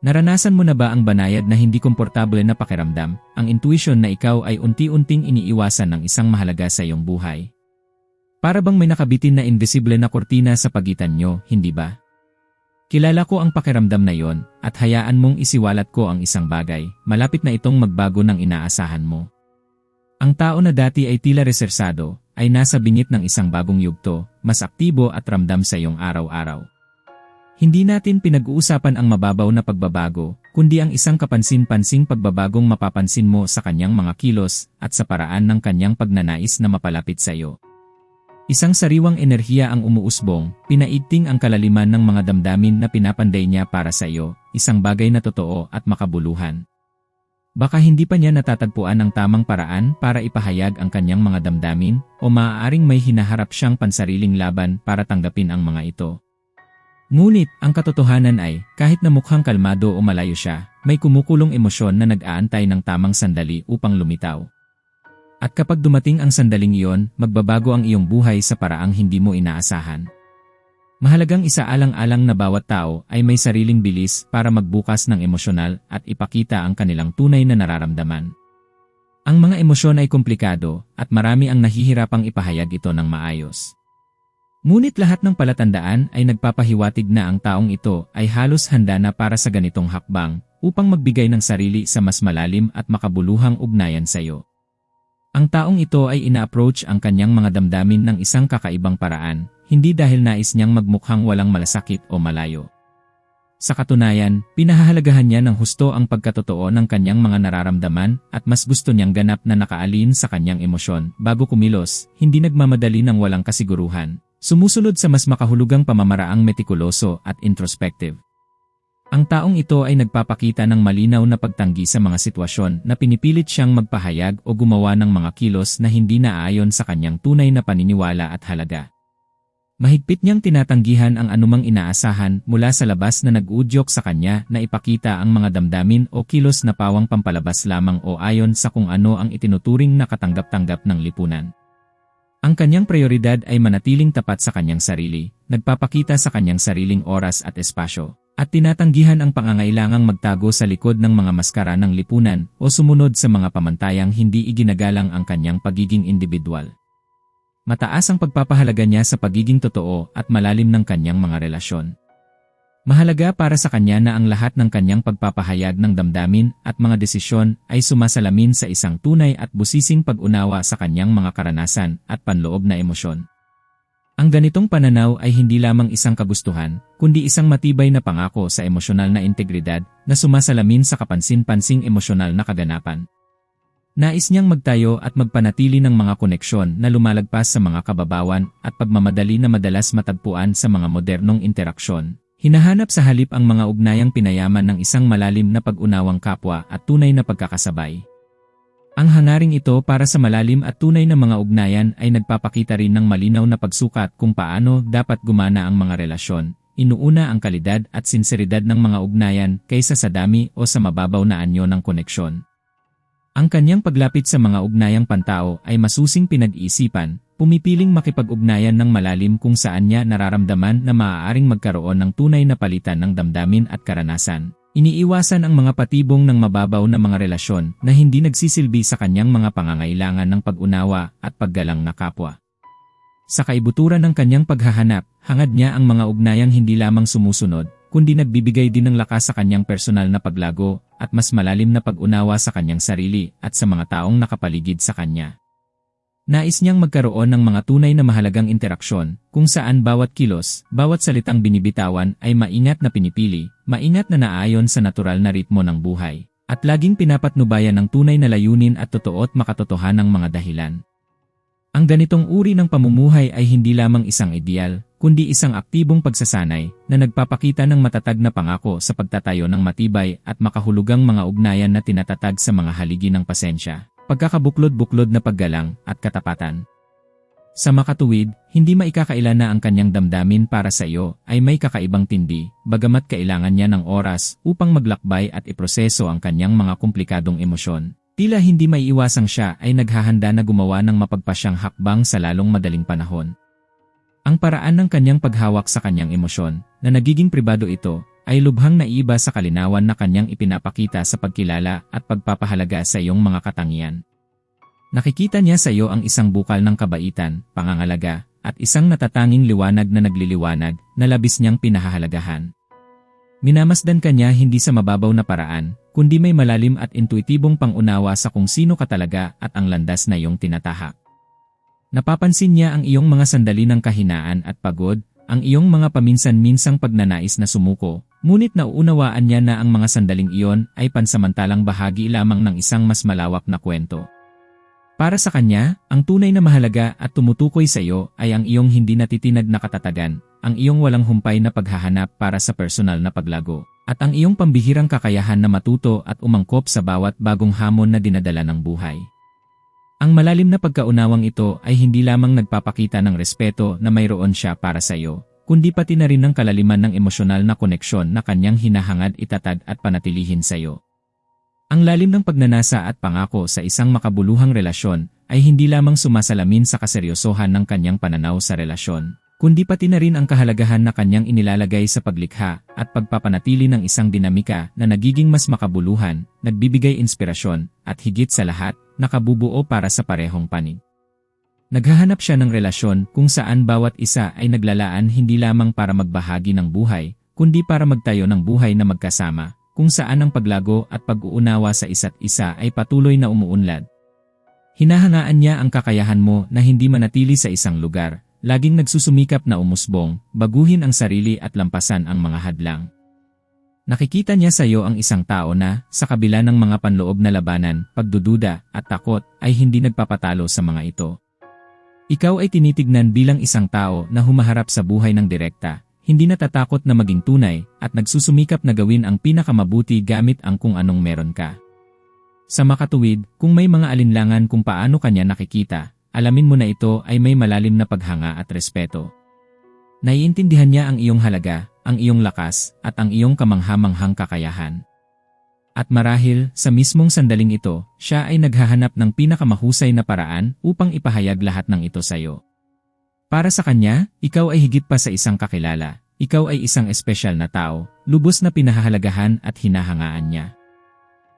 Naranasan mo na ba ang banayad na hindi komportable na pakiramdam, ang intuition na ikaw ay unti-unting iniiwasan ng isang mahalaga sa iyong buhay? Para bang may nakabitin na invisible na kortina sa pagitan nyo, hindi ba? Kilala ko ang pakiramdam na yon, at hayaan mong isiwalat ko ang isang bagay, malapit na itong magbago ng inaasahan mo. Ang tao na dati ay tila resersado, ay nasa bingit ng isang bagong yugto, mas aktibo at ramdam sa iyong araw-araw. Hindi natin pinag-uusapan ang mababaw na pagbabago, kundi ang isang kapansin-pansing pagbabagong mapapansin mo sa kanyang mga kilos at sa paraan ng kanyang pagnanais na mapalapit sa iyo. Isang sariwang enerhiya ang umuusbong, pinaiting ang kalaliman ng mga damdamin na pinapanday niya para sa iyo, isang bagay na totoo at makabuluhan. Baka hindi pa niya natatagpuan ang tamang paraan para ipahayag ang kanyang mga damdamin o maaaring may hinaharap siyang pansariling laban para tanggapin ang mga ito. Ngunit, ang katotohanan ay, kahit na mukhang kalmado o malayo siya, may kumukulong emosyon na nag-aantay ng tamang sandali upang lumitaw. At kapag dumating ang sandaling iyon, magbabago ang iyong buhay sa paraang hindi mo inaasahan. Mahalagang isaalang-alang na bawat tao ay may sariling bilis para magbukas ng emosyonal at ipakita ang kanilang tunay na nararamdaman. Ang mga emosyon ay komplikado at marami ang nahihirapang ipahayag ito ng maayos. Ngunit lahat ng palatandaan ay nagpapahiwatig na ang taong ito ay halos handa na para sa ganitong hakbang upang magbigay ng sarili sa mas malalim at makabuluhang ugnayan sa iyo. Ang taong ito ay ina-approach ang kanyang mga damdamin ng isang kakaibang paraan, hindi dahil nais niyang magmukhang walang malasakit o malayo. Sa katunayan, pinahahalagahan niya ng husto ang pagkatotoo ng kanyang mga nararamdaman at mas gusto niyang ganap na nakaalin sa kanyang emosyon bago kumilos, hindi nagmamadali ng walang kasiguruhan. Sumusunod sa mas makahulugang pamamaraang metikuloso at introspective. Ang taong ito ay nagpapakita ng malinaw na pagtanggi sa mga sitwasyon na pinipilit siyang magpahayag o gumawa ng mga kilos na hindi naayon sa kanyang tunay na paniniwala at halaga. Mahigpit niyang tinatanggihan ang anumang inaasahan mula sa labas na nag-udyok sa kanya na ipakita ang mga damdamin o kilos na pawang pampalabas lamang o ayon sa kung ano ang itinuturing na katanggap-tanggap ng lipunan. Ang kanyang prioridad ay manatiling tapat sa kanyang sarili, nagpapakita sa kanyang sariling oras at espasyo, at tinatanggihan ang pangangailangang magtago sa likod ng mga maskara ng lipunan o sumunod sa mga pamantayang hindi iginagalang ang kanyang pagiging individual. Mataas ang pagpapahalaga niya sa pagiging totoo at malalim ng kanyang mga relasyon. Mahalaga para sa kanya na ang lahat ng kanyang pagpapahayag ng damdamin at mga desisyon ay sumasalamin sa isang tunay at busising pag-unawa sa kanyang mga karanasan at panloob na emosyon. Ang ganitong pananaw ay hindi lamang isang kagustuhan, kundi isang matibay na pangako sa emosyonal na integridad na sumasalamin sa kapansin-pansing emosyonal na kaganapan. Nais niyang magtayo at magpanatili ng mga koneksyon na lumalagpas sa mga kababawan at pagmamadali na madalas matagpuan sa mga modernong interaksyon, Hinahanap sa halip ang mga ugnayang pinayaman ng isang malalim na pag-unawang kapwa at tunay na pagkakasabay. Ang hangaring ito para sa malalim at tunay na mga ugnayan ay nagpapakita rin ng malinaw na pagsukat kung paano dapat gumana ang mga relasyon. Inuuna ang kalidad at sinseridad ng mga ugnayan kaysa sa dami o sa mababaw na anyo ng koneksyon. Ang kanyang paglapit sa mga ugnayang pantao ay masusing pinag-iisipan, pumipiling makipag-ugnayan ng malalim kung saan niya nararamdaman na maaaring magkaroon ng tunay na palitan ng damdamin at karanasan. Iniiwasan ang mga patibong ng mababaw na mga relasyon na hindi nagsisilbi sa kanyang mga pangangailangan ng pag-unawa at paggalang na kapwa. Sa kaibuturan ng kanyang paghahanap, hangad niya ang mga ugnayang hindi lamang sumusunod, kundi nagbibigay din ng lakas sa kanyang personal na paglago at mas malalim na pag-unawa sa kanyang sarili at sa mga taong nakapaligid sa kanya. Nais niyang magkaroon ng mga tunay na mahalagang interaksyon, kung saan bawat kilos, bawat salitang binibitawan ay maingat na pinipili, maingat na naayon sa natural na ritmo ng buhay, at laging pinapatnubayan ng tunay na layunin at totoo't makatotohanang mga dahilan. Ang ganitong uri ng pamumuhay ay hindi lamang isang ideal, kundi isang aktibong pagsasanay na nagpapakita ng matatag na pangako sa pagtatayo ng matibay at makahulugang mga ugnayan na tinatatag sa mga haligi ng pasensya pagkakabuklod-buklod na paggalang at katapatan. Sa makatuwid, hindi maikakailan na ang kanyang damdamin para sa iyo ay may kakaibang tindi, bagamat kailangan niya ng oras upang maglakbay at iproseso ang kanyang mga komplikadong emosyon. Tila hindi maiiwasang siya ay naghahanda na gumawa ng mapagpasyang hakbang sa lalong madaling panahon. Ang paraan ng kanyang paghawak sa kanyang emosyon, na nagiging pribado ito, ay lubhang naiba sa kalinawan na kanyang ipinapakita sa pagkilala at pagpapahalaga sa iyong mga katangian. Nakikita niya sa iyo ang isang bukal ng kabaitan, pangangalaga, at isang natatanging liwanag na nagliliwanag na labis niyang pinahahalagahan. Minamasdan ka niya hindi sa mababaw na paraan, kundi may malalim at intuitibong pangunawa sa kung sino ka talaga at ang landas na iyong tinatahak. Napapansin niya ang iyong mga sandali ng kahinaan at pagod, ang iyong mga paminsan-minsang pagnanais na sumuko, ngunit nauunawaan niya na ang mga sandaling iyon ay pansamantalang bahagi lamang ng isang mas malawak na kwento. Para sa kanya, ang tunay na mahalaga at tumutukoy sa iyo ay ang iyong hindi natitinag na katatagan, ang iyong walang humpay na paghahanap para sa personal na paglago, at ang iyong pambihirang kakayahan na matuto at umangkop sa bawat bagong hamon na dinadala ng buhay. Ang malalim na pagkaunawang ito ay hindi lamang nagpapakita ng respeto na mayroon siya para sa iyo, kundi pati na rin ng kalaliman ng emosyonal na koneksyon na kanyang hinahangad itatag at panatilihin sa iyo. Ang lalim ng pagnanasa at pangako sa isang makabuluhang relasyon ay hindi lamang sumasalamin sa kaseryosohan ng kanyang pananaw sa relasyon, kundi pati na rin ang kahalagahan na kanyang inilalagay sa paglikha at pagpapanatili ng isang dinamika na nagiging mas makabuluhan, nagbibigay inspirasyon, at higit sa lahat, nakabubuo para sa parehong panig. Naghahanap siya ng relasyon kung saan bawat isa ay naglalaan hindi lamang para magbahagi ng buhay, kundi para magtayo ng buhay na magkasama, kung saan ang paglago at pag-uunawa sa isa't isa ay patuloy na umuunlad. Hinahangaan niya ang kakayahan mo na hindi manatili sa isang lugar, laging nagsusumikap na umusbong, baguhin ang sarili at lampasan ang mga hadlang. Nakikita niya sa iyo ang isang tao na, sa kabila ng mga panloob na labanan, pagdududa, at takot, ay hindi nagpapatalo sa mga ito. Ikaw ay tinitignan bilang isang tao na humaharap sa buhay ng direkta, hindi natatakot na maging tunay at nagsusumikap na gawin ang pinakamabuti gamit ang kung anong meron ka. Sa makatuwid, kung may mga alinlangan kung paano kanya nakikita, alamin mo na ito ay may malalim na paghanga at respeto. Naiintindihan niya ang iyong halaga, ang iyong lakas, at ang iyong kamanghamanghang kakayahan. At marahil, sa mismong sandaling ito, siya ay naghahanap ng pinakamahusay na paraan upang ipahayag lahat ng ito sa iyo. Para sa kanya, ikaw ay higit pa sa isang kakilala. Ikaw ay isang espesyal na tao, lubos na pinahahalagahan at hinahangaan niya.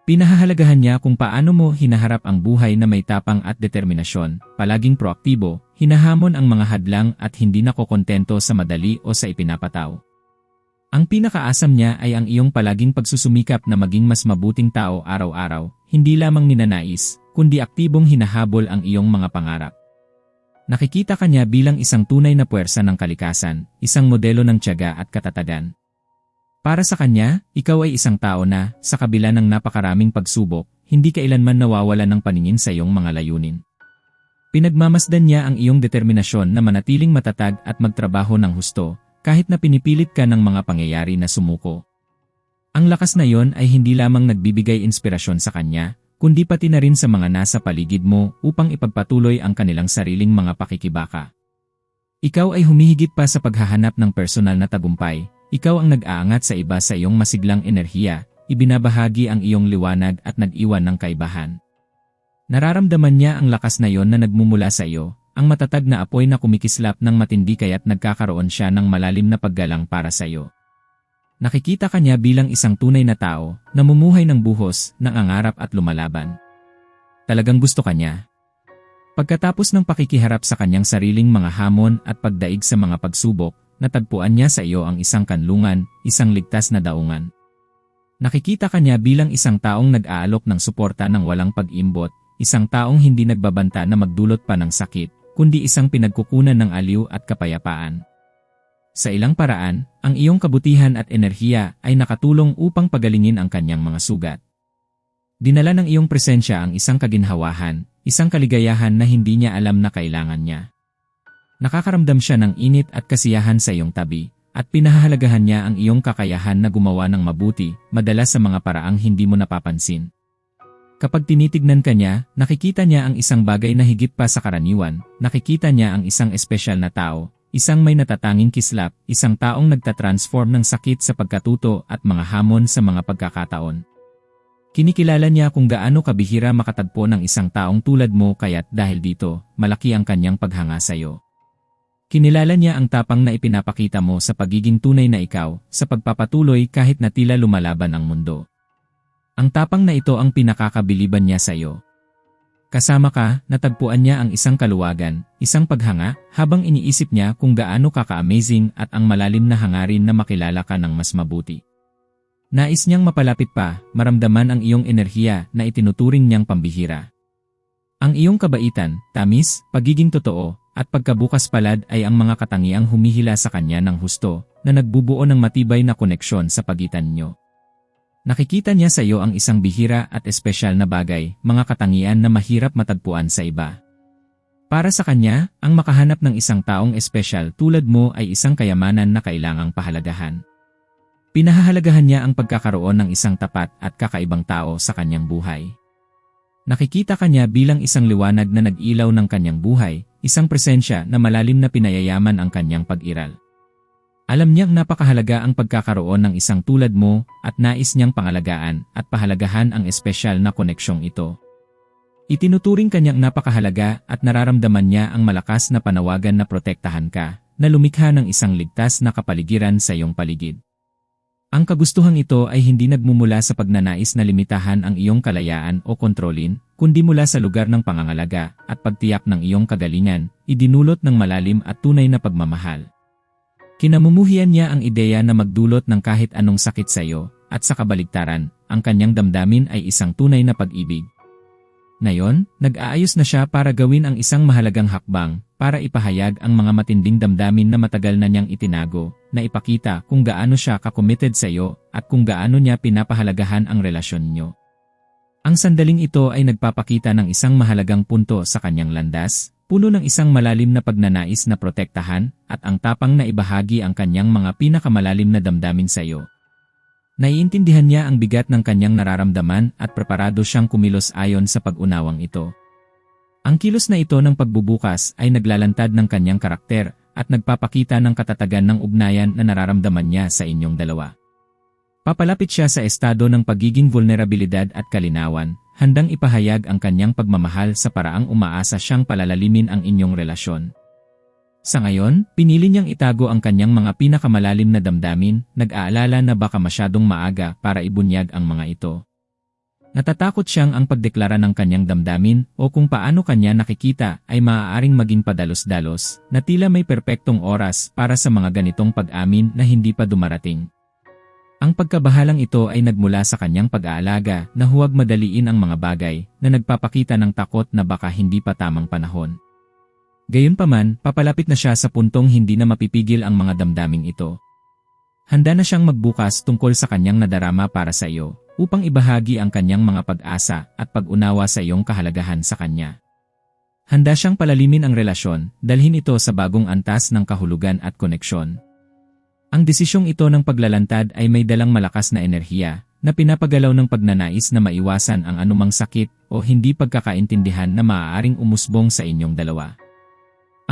Pinahahalagahan niya kung paano mo hinaharap ang buhay na may tapang at determinasyon, palaging proaktibo, hinahamon ang mga hadlang at hindi nakokontento sa madali o sa ipinapataw. Ang pinakaasam niya ay ang iyong palaging pagsusumikap na maging mas mabuting tao araw-araw, hindi lamang ninanais, kundi aktibong hinahabol ang iyong mga pangarap. Nakikita ka niya bilang isang tunay na puwersa ng kalikasan, isang modelo ng tiyaga at katatagan. Para sa kanya, ikaw ay isang tao na, sa kabila ng napakaraming pagsubok, hindi kailanman nawawala ng paningin sa iyong mga layunin. Pinagmamasdan niya ang iyong determinasyon na manatiling matatag at magtrabaho ng husto, kahit na pinipilit ka ng mga pangyayari na sumuko. Ang lakas na yon ay hindi lamang nagbibigay inspirasyon sa kanya, kundi pati na rin sa mga nasa paligid mo upang ipagpatuloy ang kanilang sariling mga pakikibaka. Ikaw ay humihigit pa sa paghahanap ng personal na tagumpay, ikaw ang nag-aangat sa iba sa iyong masiglang enerhiya, ibinabahagi ang iyong liwanag at nag-iwan ng kaibahan. Nararamdaman niya ang lakas na iyon na nagmumula sa iyo, ang matatag na apoy na kumikislap ng matindi kaya't nagkakaroon siya ng malalim na paggalang para sa iyo. Nakikita ka niya bilang isang tunay na tao, namumuhay ng buhos, ng angarap at lumalaban. Talagang gusto ka niya. Pagkatapos ng pakikiharap sa kanyang sariling mga hamon at pagdaig sa mga pagsubok, natagpuan niya sa iyo ang isang kanlungan, isang ligtas na daungan. Nakikita ka niya bilang isang taong nag-aalok ng suporta ng walang pag-imbot, isang taong hindi nagbabanta na magdulot pa ng sakit, kundi isang pinagkukunan ng aliw at kapayapaan. Sa ilang paraan, ang iyong kabutihan at enerhiya ay nakatulong upang pagalingin ang kanyang mga sugat. Dinala ng iyong presensya ang isang kaginhawahan, isang kaligayahan na hindi niya alam na kailangan niya. Nakakaramdam siya ng init at kasiyahan sa iyong tabi, at pinahahalagahan niya ang iyong kakayahan na gumawa ng mabuti, madalas sa mga paraang hindi mo napapansin. Kapag tinitignan ka niya, nakikita niya ang isang bagay na higit pa sa karaniwan, nakikita niya ang isang espesyal na tao, Isang may natatanging kislap, isang taong nagtatransform ng sakit sa pagkatuto at mga hamon sa mga pagkakataon. Kinikilala niya kung gaano kabihira makatagpo ng isang taong tulad mo kaya't dahil dito, malaki ang kanyang paghanga sa iyo. Kinilala niya ang tapang na ipinapakita mo sa pagiging tunay na ikaw, sa pagpapatuloy kahit na tila lumalaban ang mundo. Ang tapang na ito ang pinakakabiliban niya sa iyo. Kasama ka, natagpuan niya ang isang kaluwagan, isang paghanga, habang iniisip niya kung gaano ka ka-amazing at ang malalim na hangarin na makilala ka ng mas mabuti. Nais niyang mapalapit pa, maramdaman ang iyong enerhiya na itinuturing niyang pambihira. Ang iyong kabaitan, tamis, pagiging totoo, at pagkabukas palad ay ang mga katangiang humihila sa kanya ng husto na nagbubuo ng matibay na koneksyon sa pagitan nyo. Nakikita niya sa iyo ang isang bihira at espesyal na bagay, mga katangian na mahirap matagpuan sa iba. Para sa kanya, ang makahanap ng isang taong espesyal tulad mo ay isang kayamanan na kailangang pahalagahan. Pinahahalagahan niya ang pagkakaroon ng isang tapat at kakaibang tao sa kanyang buhay. Nakikita kanya bilang isang liwanag na nag-ilaw ng kanyang buhay, isang presensya na malalim na pinayayaman ang kanyang pag-iral. Alam niyang napakahalaga ang pagkakaroon ng isang tulad mo at nais niyang pangalagaan at pahalagahan ang espesyal na koneksyong ito. Itinuturing kanyang napakahalaga at nararamdaman niya ang malakas na panawagan na protektahan ka, na lumikha ng isang ligtas na kapaligiran sa iyong paligid. Ang kagustuhang ito ay hindi nagmumula sa pagnanais na limitahan ang iyong kalayaan o kontrolin, kundi mula sa lugar ng pangangalaga at pagtiyak ng iyong kagalingan, idinulot ng malalim at tunay na pagmamahal. Kinamumuhian niya ang ideya na magdulot ng kahit anong sakit sa iyo, at sa kabaligtaran, ang kanyang damdamin ay isang tunay na pag-ibig. Ngayon, nag-aayos na siya para gawin ang isang mahalagang hakbang, para ipahayag ang mga matinding damdamin na matagal na niyang itinago, na ipakita kung gaano siya ka-committed sa iyo at kung gaano niya pinapahalagahan ang relasyon niyo. Ang sandaling ito ay nagpapakita ng isang mahalagang punto sa kanyang landas, puno ng isang malalim na pagnanais na protektahan at ang tapang na ibahagi ang kanyang mga pinakamalalim na damdamin sa iyo. Naiintindihan niya ang bigat ng kanyang nararamdaman at preparado siyang kumilos ayon sa pag-unawang ito. Ang kilos na ito ng pagbubukas ay naglalantad ng kanyang karakter at nagpapakita ng katatagan ng ugnayan na nararamdaman niya sa inyong dalawa. Papalapit siya sa estado ng pagiging vulnerabilidad at kalinawan, handang ipahayag ang kanyang pagmamahal sa paraang umaasa siyang palalalimin ang inyong relasyon. Sa ngayon, pinili niyang itago ang kanyang mga pinakamalalim na damdamin, nag-aalala na baka masyadong maaga para ibunyag ang mga ito. Natatakot siyang ang pagdeklara ng kanyang damdamin o kung paano kanya nakikita ay maaaring maging padalos-dalos na tila may perpektong oras para sa mga ganitong pag-amin na hindi pa dumarating. Ang pagkabahalang ito ay nagmula sa kanyang pag-aalaga na huwag madaliin ang mga bagay na nagpapakita ng takot na baka hindi pa tamang panahon. Gayunpaman, papalapit na siya sa puntong hindi na mapipigil ang mga damdaming ito. Handa na siyang magbukas tungkol sa kanyang nadarama para sa iyo upang ibahagi ang kanyang mga pag-asa at pag-unawa sa iyong kahalagahan sa kanya. Handa siyang palalimin ang relasyon, dalhin ito sa bagong antas ng kahulugan at koneksyon. Ang desisyong ito ng paglalantad ay may dalang malakas na enerhiya na pinapagalaw ng pagnanais na maiwasan ang anumang sakit o hindi pagkakaintindihan na maaaring umusbong sa inyong dalawa.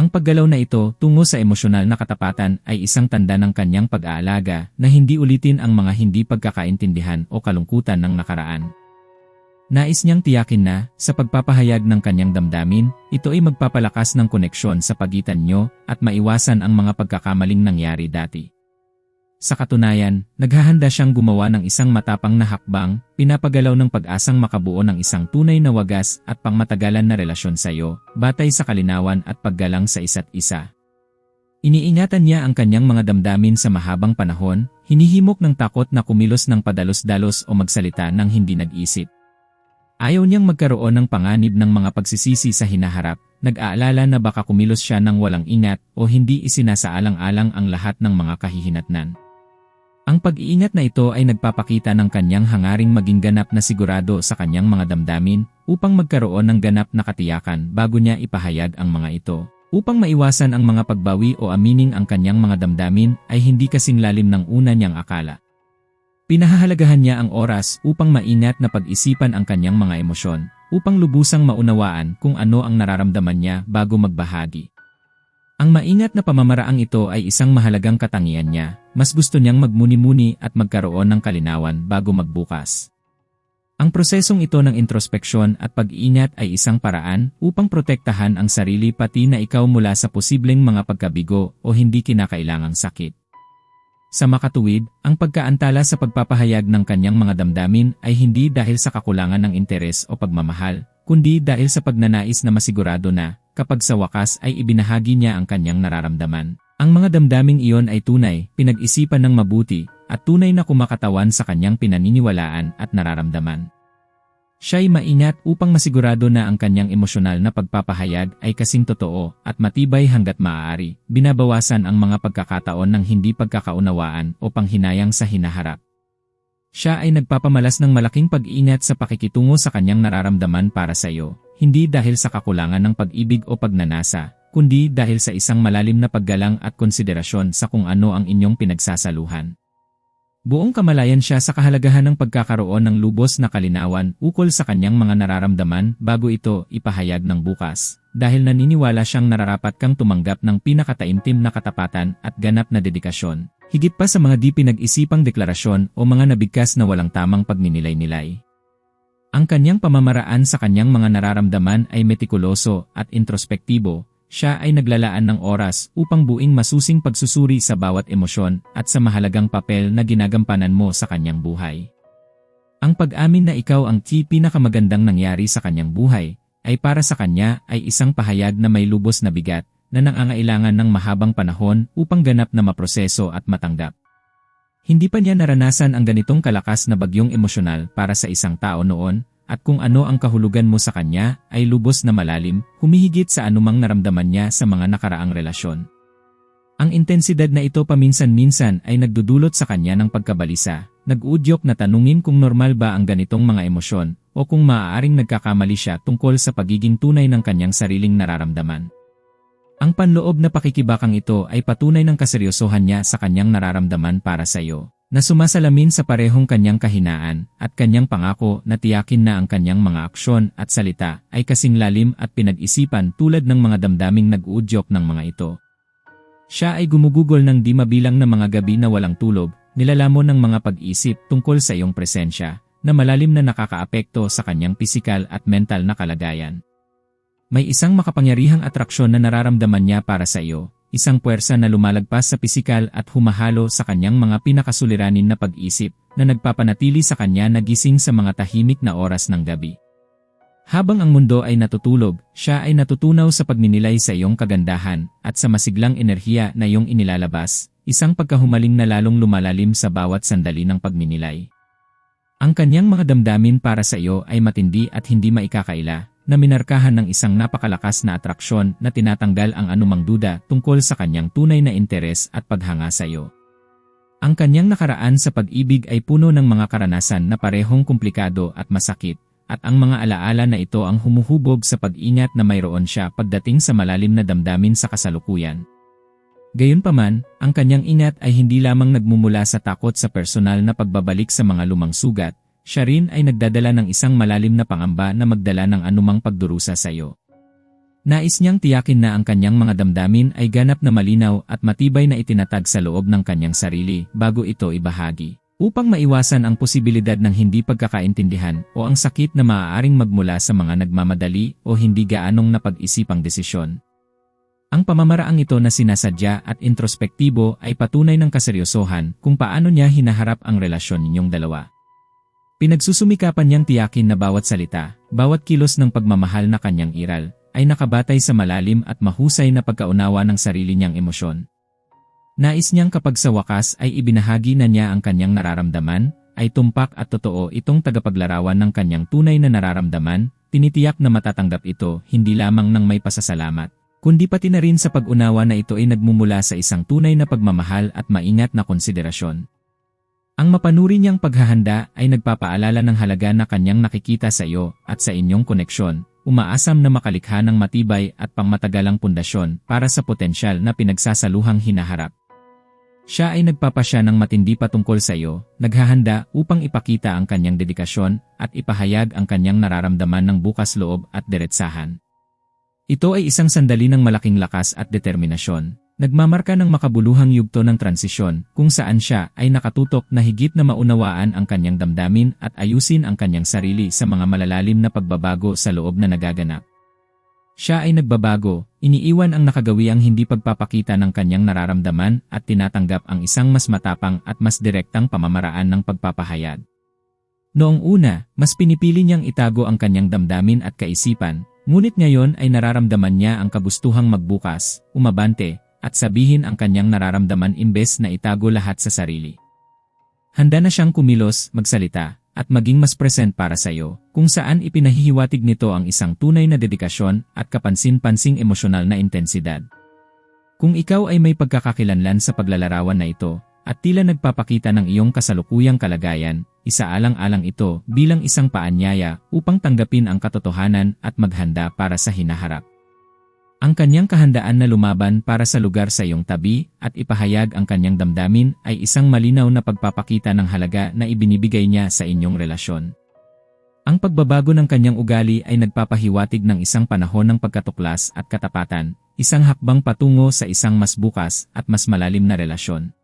Ang paggalaw na ito tungo sa emosyonal na katapatan ay isang tanda ng kanyang pag-aalaga na hindi ulitin ang mga hindi pagkakaintindihan o kalungkutan ng nakaraan. Nais niyang tiyakin na, sa pagpapahayag ng kanyang damdamin, ito ay magpapalakas ng koneksyon sa pagitan niyo at maiwasan ang mga pagkakamaling nangyari dati. Sa katunayan, naghahanda siyang gumawa ng isang matapang na hakbang, pinapagalaw ng pag-asang makabuo ng isang tunay na wagas at pangmatagalan na relasyon sa iyo, batay sa kalinawan at paggalang sa isa't isa. Iniingatan niya ang kanyang mga damdamin sa mahabang panahon, hinihimok ng takot na kumilos ng padalos-dalos o magsalita ng hindi nag-isip. Ayaw niyang magkaroon ng panganib ng mga pagsisisi sa hinaharap, nag-aalala na baka kumilos siya ng walang ingat o hindi isinasaalang-alang ang lahat ng mga kahihinatnan. Ang pag-iingat na ito ay nagpapakita ng kanyang hangaring maging ganap na sigurado sa kanyang mga damdamin upang magkaroon ng ganap na katiyakan bago niya ipahayag ang mga ito. Upang maiwasan ang mga pagbawi o aminin ang kanyang mga damdamin ay hindi kasing lalim ng una niyang akala. Pinahahalagahan niya ang oras upang maingat na pag-isipan ang kanyang mga emosyon, upang lubusang maunawaan kung ano ang nararamdaman niya bago magbahagi. Ang maingat na pamamaraang ito ay isang mahalagang katangian niya, mas gusto niyang magmuni-muni at magkaroon ng kalinawan bago magbukas. Ang prosesong ito ng introspeksyon at pag-iingat ay isang paraan upang protektahan ang sarili pati na ikaw mula sa posibleng mga pagkabigo o hindi kinakailangang sakit. Sa makatuwid, ang pagkaantala sa pagpapahayag ng kanyang mga damdamin ay hindi dahil sa kakulangan ng interes o pagmamahal, kundi dahil sa pagnanais na masigurado na, kapag sa wakas ay ibinahagi niya ang kanyang nararamdaman. Ang mga damdaming iyon ay tunay, pinag-isipan ng mabuti, at tunay na kumakatawan sa kanyang pinaniniwalaan at nararamdaman. Siya'y maingat upang masigurado na ang kanyang emosyonal na pagpapahayag ay kasing totoo at matibay hanggat maaari, binabawasan ang mga pagkakataon ng hindi pagkakaunawaan o panghinayang sa hinaharap. Siya ay nagpapamalas ng malaking pag-ingat sa pakikitungo sa kanyang nararamdaman para sa iyo, hindi dahil sa kakulangan ng pag-ibig o pagnanasa, kundi dahil sa isang malalim na paggalang at konsiderasyon sa kung ano ang inyong pinagsasaluhan. Buong kamalayan siya sa kahalagahan ng pagkakaroon ng lubos na kalinawan ukol sa kanyang mga nararamdaman bago ito ipahayag ng bukas, dahil naniniwala siyang nararapat kang tumanggap ng pinakataimtim na katapatan at ganap na dedikasyon, higit pa sa mga di pinag-isipang deklarasyon o mga nabigkas na walang tamang pagninilay-nilay. Ang kanyang pamamaraan sa kanyang mga nararamdaman ay metikuloso at introspektibo, siya ay naglalaan ng oras upang buing masusing pagsusuri sa bawat emosyon at sa mahalagang papel na ginagampanan mo sa kanyang buhay. Ang pag-amin na ikaw ang ti pinakamagandang nangyari sa kanyang buhay ay para sa kanya ay isang pahayag na may lubos na bigat na nangangailangan ng mahabang panahon upang ganap na maproseso at matanggap. Hindi pa niya naranasan ang ganitong kalakas na bagyong emosyonal para sa isang tao noon at kung ano ang kahulugan mo sa kanya ay lubos na malalim, humihigit sa anumang naramdaman niya sa mga nakaraang relasyon. Ang intensidad na ito paminsan-minsan ay nagdudulot sa kanya ng pagkabalisa, nag-udyok na tanungin kung normal ba ang ganitong mga emosyon o kung maaaring nagkakamali siya tungkol sa pagiging tunay ng kanyang sariling nararamdaman. Ang panloob na pakikibakang ito ay patunay ng kaseryosohan niya sa kanyang nararamdaman para sa iyo na sumasalamin sa parehong kanyang kahinaan at kanyang pangako na tiyakin na ang kanyang mga aksyon at salita ay kasing lalim at pinag-isipan tulad ng mga damdaming nag-uudyok ng mga ito. Siya ay gumugugol ng di mabilang na mga gabi na walang tulog, nilalamon ng mga pag-isip tungkol sa iyong presensya, na malalim na nakakaapekto sa kanyang pisikal at mental na kalagayan. May isang makapangyarihang atraksyon na nararamdaman niya para sa iyo, isang puwersa na lumalagpas sa pisikal at humahalo sa kanyang mga pinakasuliranin na pag-isip na nagpapanatili sa kanya nagising sa mga tahimik na oras ng gabi. Habang ang mundo ay natutulog, siya ay natutunaw sa pagninilay sa iyong kagandahan at sa masiglang enerhiya na iyong inilalabas, isang pagkahumaling na lalong lumalalim sa bawat sandali ng pagninilay. Ang kanyang mga damdamin para sa iyo ay matindi at hindi maikakaila, na minarkahan ng isang napakalakas na atraksyon na tinatanggal ang anumang duda tungkol sa kanyang tunay na interes at paghanga sa iyo. Ang kanyang nakaraan sa pag-ibig ay puno ng mga karanasan na parehong komplikado at masakit, at ang mga alaala na ito ang humuhubog sa pag-ingat na mayroon siya pagdating sa malalim na damdamin sa kasalukuyan. Gayunpaman, ang kanyang ingat ay hindi lamang nagmumula sa takot sa personal na pagbabalik sa mga lumang sugat, siya rin ay nagdadala ng isang malalim na pangamba na magdala ng anumang pagdurusa sa iyo. Nais niyang tiyakin na ang kanyang mga damdamin ay ganap na malinaw at matibay na itinatag sa loob ng kanyang sarili bago ito ibahagi. Upang maiwasan ang posibilidad ng hindi pagkakaintindihan o ang sakit na maaaring magmula sa mga nagmamadali o hindi gaanong napag-isipang desisyon. Ang pamamaraang ito na sinasadya at introspektibo ay patunay ng kaseryosohan kung paano niya hinaharap ang relasyon ninyong dalawa. Pinagsusumikapan niyang tiyakin na bawat salita, bawat kilos ng pagmamahal na kanyang iral, ay nakabatay sa malalim at mahusay na pagkaunawa ng sarili niyang emosyon. Nais niyang kapag sa wakas ay ibinahagi na niya ang kanyang nararamdaman, ay tumpak at totoo itong tagapaglarawan ng kanyang tunay na nararamdaman, tinitiyak na matatanggap ito hindi lamang ng may pasasalamat, kundi pati na rin sa pag-unawa na ito ay nagmumula sa isang tunay na pagmamahal at maingat na konsiderasyon. Ang mapanuri niyang paghahanda ay nagpapaalala ng halaga na kanyang nakikita sa iyo at sa inyong koneksyon, umaasam na makalikha ng matibay at pangmatagalang pundasyon para sa potensyal na pinagsasaluhang hinaharap. Siya ay nagpapasya ng matindi patungkol sa iyo, naghahanda upang ipakita ang kanyang dedikasyon at ipahayag ang kanyang nararamdaman ng bukas loob at diretsahan. Ito ay isang sandali ng malaking lakas at determinasyon, Nagmamarka ng makabuluhang yugto ng transisyon kung saan siya ay nakatutok na higit na maunawaan ang kanyang damdamin at ayusin ang kanyang sarili sa mga malalalim na pagbabago sa loob na nagaganap. Siya ay nagbabago, iniiwan ang nakagawi ang hindi pagpapakita ng kanyang nararamdaman at tinatanggap ang isang mas matapang at mas direktang pamamaraan ng pagpapahayag. Noong una, mas pinipili niyang itago ang kanyang damdamin at kaisipan, ngunit ngayon ay nararamdaman niya ang kagustuhang magbukas, umabante, at sabihin ang kanyang nararamdaman imbes na itago lahat sa sarili. Handa na siyang kumilos, magsalita, at maging mas present para sa iyo, kung saan ipinahihiwatig nito ang isang tunay na dedikasyon at kapansin-pansing emosyonal na intensidad. Kung ikaw ay may pagkakakilanlan sa paglalarawan na ito, at tila nagpapakita ng iyong kasalukuyang kalagayan, isaalang-alang ito bilang isang paanyaya upang tanggapin ang katotohanan at maghanda para sa hinaharap. Ang kanyang kahandaan na lumaban para sa lugar sa iyong tabi at ipahayag ang kanyang damdamin ay isang malinaw na pagpapakita ng halaga na ibinibigay niya sa inyong relasyon. Ang pagbabago ng kanyang ugali ay nagpapahiwatig ng isang panahon ng pagkatuklas at katapatan, isang hakbang patungo sa isang mas bukas at mas malalim na relasyon.